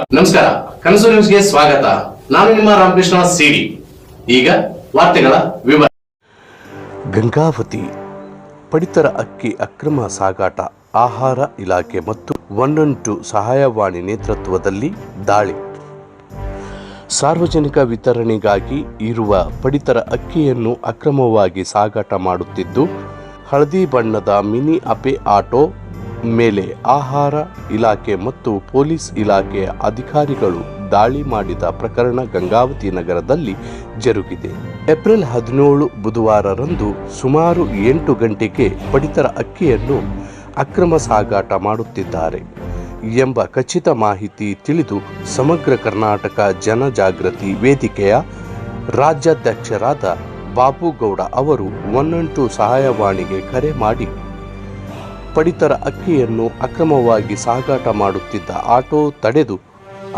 ನಮಸ್ಕಾರ, ಕನಸು ನ್ಯೂಸ್ಗೆ ಸ್ವಾಗತ. ನಾನು ನಿಮ್ಮ ರಾಮಕೃಷ್ಣ ಸಿಡಿ. ಈಗ ವಾರ್ತೆಗಳ ವಿವರ. ಗಂಗಾವತಿ, ಪಡಿತರ ಅಕ್ಕಿ ಅಕ್ರಮ ಸಾಗಾಟ, ಆಹಾರ ಇಲಾಖೆ ಮತ್ತು ಒನ್ ಟು ಸಹಾಯವಾಣಿ ನೇತೃತ್ವದಲ್ಲಿ ದಾಳಿ. ಸಾರ್ವಜನಿಕ ವಿತರಣೆಗಾಗಿ ಇರುವ ಪಡಿತರ ಅಕ್ಕಿಯನ್ನು ಅಕ್ರಮವಾಗಿ ಸಾಗಾಟ ಮಾಡುತ್ತಿದ್ದು, ಹಳದಿ ಬಣ್ಣದ ಮಿನಿ ಅಪೆ ಆಟೋ ಮೇಲೆ ಆಹಾರ ಇಲಾಖೆ ಮತ್ತು ಪೊಲೀಸ್ ಇಲಾಖೆಯ ಅಧಿಕಾರಿಗಳು ದಾಳಿ ಮಾಡಿದ ಪ್ರಕರಣ ಗಂಗಾವತಿ ನಗರದಲ್ಲಿ ಜರುಗಿದೆ. ಏಪ್ರಿಲ್ ಹದಿನೇಳು ಬುಧವಾರರಂದು ಸುಮಾರು ಎಂಟು ಗಂಟೆಗೆ ಪಡಿತರ ಅಕ್ಕಿಯನ್ನು ಅಕ್ರಮ ಸಾಗಾಟ ಮಾಡುತ್ತಿದ್ದಾರೆ ಎಂಬ ಖಚಿತ ಮಾಹಿತಿ ತಿಳಿದು ಸಮಗ್ರ ಕರ್ನಾಟಕ ಜನಜಾಗೃತಿ ವೇದಿಕೆಯ ರಾಜ್ಯಾಧ್ಯಕ್ಷರಾದ ಬಾಬುಗೌಡ ಅವರು ಒನ್ನಂಟು ಸಹಾಯವಾಣಿಗೆ ಕರೆ ಮಾಡಿ ಪಡಿತರ ಅಕ್ಕಿಯನ್ನು ಅಕ್ರಮವಾಗಿ ಸಾಗಾಟ ಮಾಡುತ್ತಿದ್ದ ಆಟೋ ತಡೆದು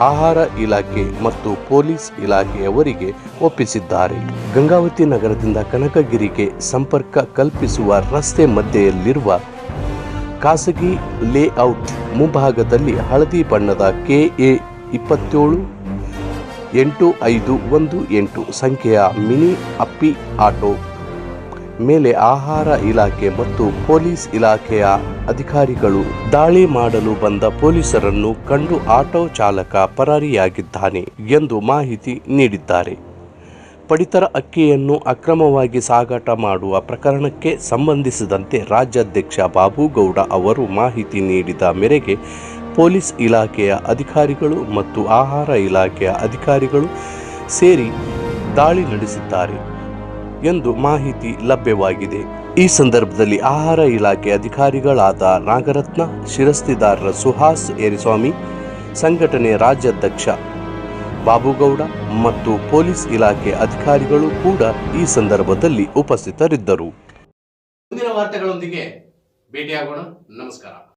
ಆಹಾರ ಇಲಾಖೆ ಮತ್ತು ಪೊಲೀಸ್ ಇಲಾಖೆಯವರಿಗೆ ಒಪ್ಪಿಸಿದ್ದಾರೆ. ಗಂಗಾವತಿ ನಗರದಿಂದ ಕನಕಗಿರಿಗೆ ಸಂಪರ್ಕ ಕಲ್ಪಿಸುವ ರಸ್ತೆ ಮಧ್ಯೆಯಲ್ಲಿರುವ ಖಾಸಗಿ ಲೇಔಟ್ ಮುಂಭಾಗದಲ್ಲಿ ಹಳದಿ ಬಣ್ಣದ ಕೆಎ ಇಪ್ಪತ್ತೇಳು, ಎಂಟು ಐದು ಒಂದು ಎಂಟು ಸಂಖ್ಯೆಯ ಮಿನಿ ಅಪ್ಪಿ ಆಟೋ ಮೇಲೆ ಆಹಾರ ಇಲಾಖೆ ಮತ್ತು ಪೊಲೀಸ್ ಇಲಾಖೆಯ ಅಧಿಕಾರಿಗಳು ದಾಳಿ ಮಾಡಲು ಬಂದ ಪೊಲೀಸರನ್ನು ಕಂಡು ಆಟೋ ಚಾಲಕ ಪರಾರಿಯಾಗಿದ್ದಾನೆ ಎಂದು ಮಾಹಿತಿ ನೀಡಿದ್ದಾರೆ. ಪಡಿತರ ಅಕ್ಕಿಯನ್ನು ಅಕ್ರಮವಾಗಿ ಸಾಗಾಟ ಮಾಡುವ ಪ್ರಕರಣಕ್ಕೆ ಸಂಬಂಧಿಸಿದಂತೆ ರಾಜ್ಯಾಧ್ಯಕ್ಷ ಬಾಬುಗೌಡ ಅವರು ಮಾಹಿತಿ ನೀಡಿದ ಮೇರೆಗೆ ಪೊಲೀಸ್ ಇಲಾಖೆಯ ಅಧಿಕಾರಿಗಳು ಮತ್ತು ಆಹಾರ ಇಲಾಖೆಯ ಅಧಿಕಾರಿಗಳು ಸೇರಿ ದಾಳಿ ನಡೆಸಿದ್ದಾರೆ. ಎಂದು ಮಾಹಿತಿ ಲಭ್ಯವಾಗಿದೆ. ಈ ಸಂದರ್ಭದಲ್ಲಿ ಆಹಾರ ಇಲಾಖೆ ಅಧಿಕಾರಿಗಳಾದ ನಾಗರತ್ನ, ಶಿರಸ್ತಿದಾರರ ಸುಹಾಸ್ ಏರಿಸ್ವಾಮಿ, ಸಂಘಟನೆ ರಾಜ್ಯಾಧ್ಯಕ್ಷ ಬಾಬುಗೌಡ ಮತ್ತು ಪೊಲೀಸ್ ಇಲಾಖೆ ಅಧಿಕಾರಿಗಳು ಕೂಡ ಈ ಸಂದರ್ಭದಲ್ಲಿ ಉಪಸ್ಥಿತರಿದ್ದರು. ಮುಂದಿನ ವಾರ್ತೆಗಳೊಂದಿಗೆ ಭೇಟಿಯಾಗೋಣ. ನಮಸ್ಕಾರ.